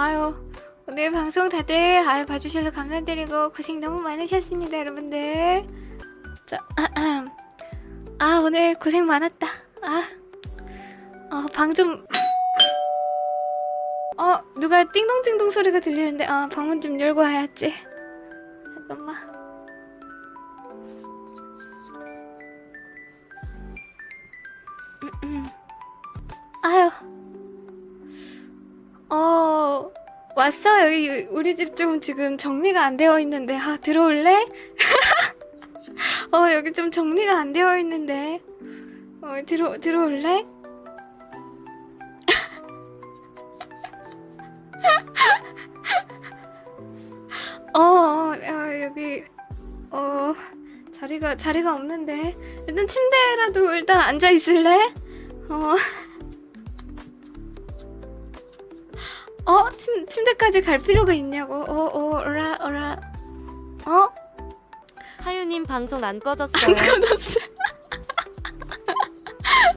아유 오늘 방송 다들 아유 봐주셔서 감사드리고 고생 너무 많으셨습니다 여러분들. 자아 오늘 고생 많았다. 아어방 좀. 어 누가 띵동띵동 소리가 들리는데 아 방문 좀 열고 와야지. 잠깐만. 음, 음. 아유. 어, 왔어. 여기 우리 집 좀 지금 정리가 안 되어 있는데. 아, 들어올래? 어, 여기 좀 정리가 안 되어 있는데. 어, 들어, 들어올래? 어, 어, 어, 여기, 어, 자리가, 자리가 없는데. 일단 침대라도 일단 앉아 있을래? 어. 어? 침, 침대까지 갈 필요가 있냐고. 어, 어, 어라, 어라. 어? 하유님 방송 안 꺼졌어요. 끊었어.